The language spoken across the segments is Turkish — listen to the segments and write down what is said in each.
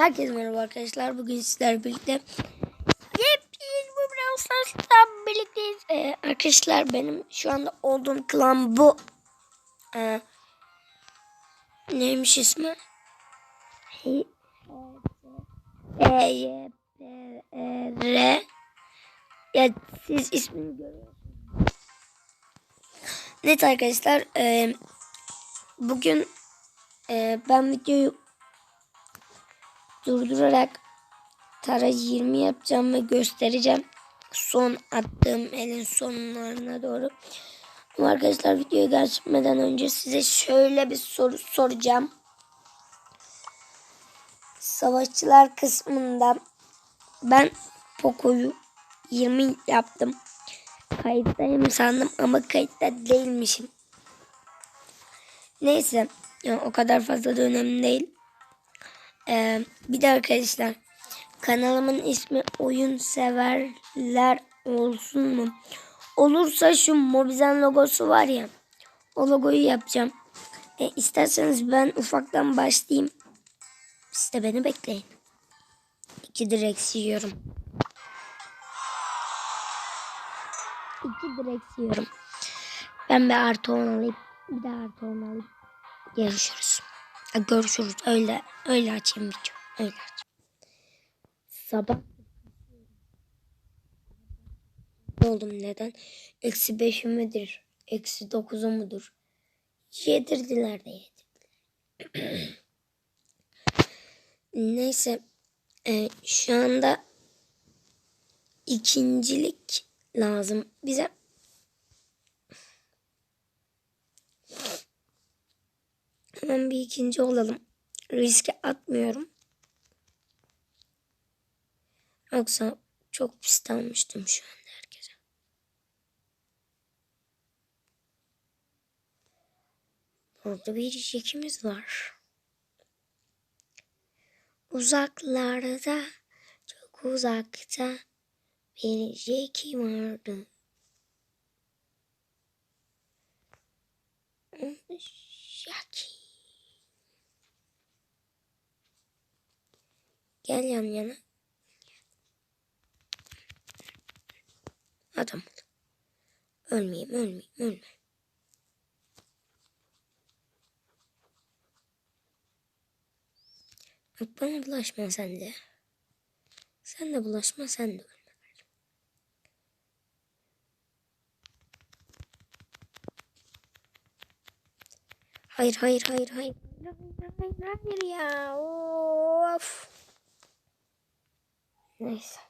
Herkese merhaba arkadaşlar. Bugün sizlerle birlikte yepyeni bir Brawl Stars'tan birlikteyiz. Ee, arkadaşlar benim şu anda olduğum klan bu. Ee, neymiş ismi? E Y P E R Ya siz ismini görüyorsunuz. Evet arkadaşlar. ee, bugün ee, ben videoyu durdurarak tara 20 yapacağım ve göstereceğim. Son attığım elin sonlarına doğru. Ama arkadaşlar videoyu geçmeden önce size şöyle bir soru soracağım. Savaşçılar kısmında ben Poco'yu 20 yaptım. Kayıttayım sandım ama kayıtta değilmişim. Neyse yani o kadar fazla da önemli değil. Ee, bir de arkadaşlar kanalımın ismi oyun severler olsun mu? Olursa şu Mobizen logosu var ya o logoyu yapacağım. E, isterseniz ben ufaktan başlayayım. Siz de beni bekleyin. İki direkt yiyorum. İki direkt yiyorum. Ben bir artı 10 alayım. Bir de artı 10 alayım. Görüşürüz. Ha, Görüşürüz. Öyle öyle açayım video. Öyle açayım. Sabah oldum neden? Eksi beşi midir? Eksi dokuzu mudur? Yedirdiler de yedirdiler. Neyse. e, şu anda ikincilik lazım bize. Hemen bir ikinci olalım. Riske atmıyorum. Yoksa çok pis almıştım şu anda herkese. Burada bir çekimiz var. Uzaklarda, çok uzakta bir Jackie vardı. Jackie. Gel yan yana. Adam ol. Ölmeyeyim, ölmeyeyim, ölme. Bak bana bulaşma sen de. Sen de bulaşma, sen de ölme. Hayır, hayır, hayır, hayır. Hayır, hayır, hayır ya. Of. Neyse.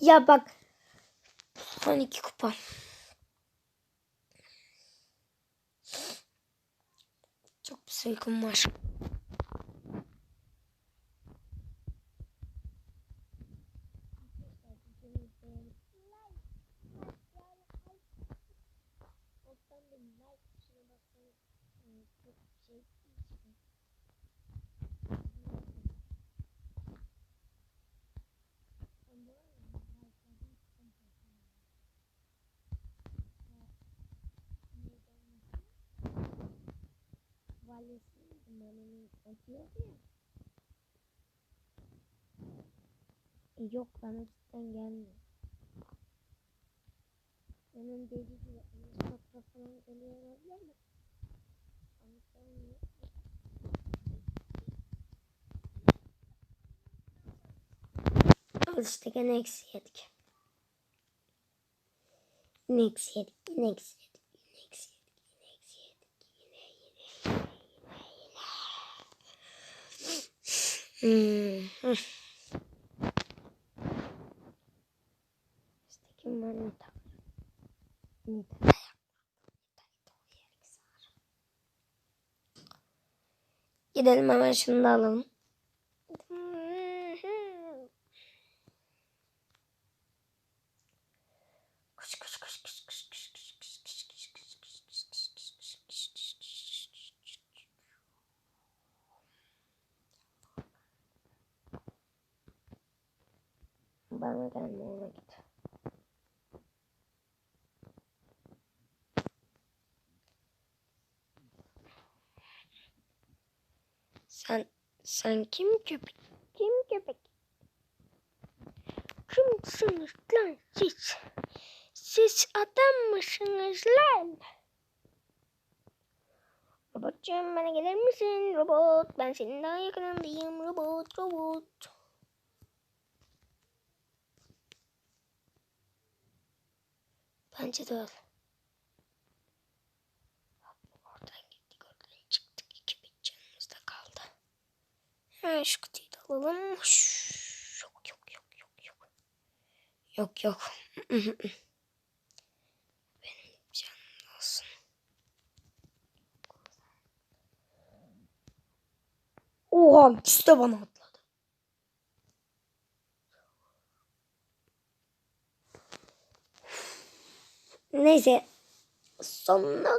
Ya bak. Son iki kupa. Çok bir uykum var. Valisi Mami'nin ödüyordu ya. E, yok bana cidden gelmiyor. Benim deli gibi anlatmakla falan geliyor olabilir mi? Gelmiyor. Al işte gene eksi yedik. Yine eksi yedik. Yine eksi yedik. Yine eksi yedik. Yine eksi yedik. Yine yine hı. İşte kim var Nita? Nita. Gidelim hemen şunu da alalım. Bana gelme ona git. Sen Sen kim köpek? Kim köpek? Kimsiniz lan siz? Siz adam mısınız lan? Robotcuğum bana gelir misin? Robot ben senin daha yakınındayım. Robot robot. Bence de öyle. Oradan gittik oradan çıktık. İki bin canımız da kaldı. Hemen şu kutuyu da alalım. Yok yok yok yok yok. Yok yok. Benim canım olsun. Oha ikisi de bana atladı. Neyse. Sonunda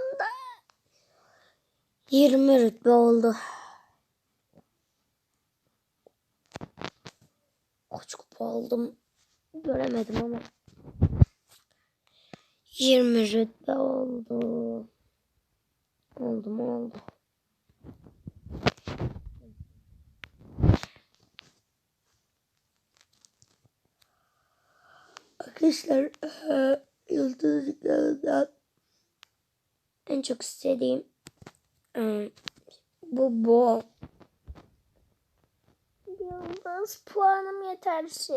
20 rütbe oldu. Kaç kupa aldım göremedim ama. 20 rütbe oldu. Oldu mu oldu. Arkadaşlar eee, Yıldız Yıldız'dan en çok istediğim eee, bu bu. Yıldız puanım yetersiz.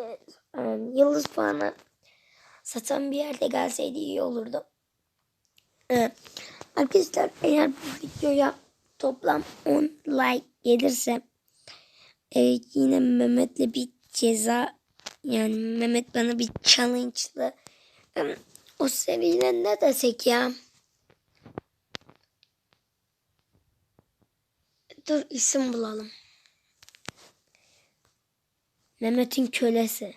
Yıldız puanı satan bir yerde gelseydi iyi olurdu. Arkadaşlar eğer bu videoya toplam 10 like gelirse eee, yine Mehmet'le bir ceza yani Mehmet bana bir challenge'lı o seriyle ne desek ya? Dur isim bulalım. Mehmet'in kölesi.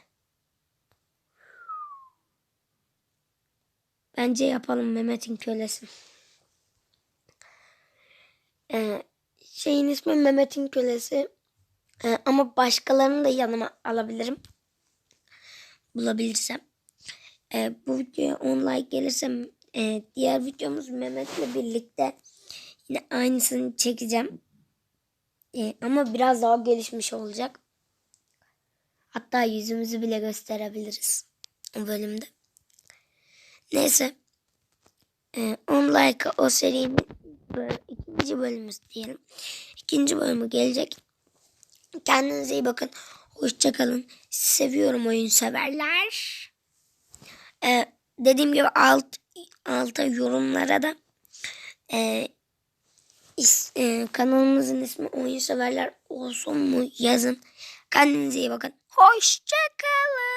Bence yapalım Mehmet'in kölesi. Ee, şeyin ismi Mehmet'in kölesi. Ee, ama başkalarını da yanıma alabilirim. Bulabilirsem. Ee, bu videoya 10 like gelirse e, diğer videomuz Mehmet'le birlikte yine aynısını çekeceğim. Ee, ama biraz daha gelişmiş olacak. Hatta yüzümüzü bile gösterebiliriz o bölümde. Neyse. Ee, 10 like o serinin ikinci bölümü diyelim. İkinci bölümü gelecek. Kendinize iyi bakın. Hoşçakalın. Seviyorum oyun severler. Ee, dediğim gibi alt alta yorumlara da e, is- e, kanalımızın ismi oyun severler olsun mu yazın. Kendinize iyi bakın. Hoşçakalın.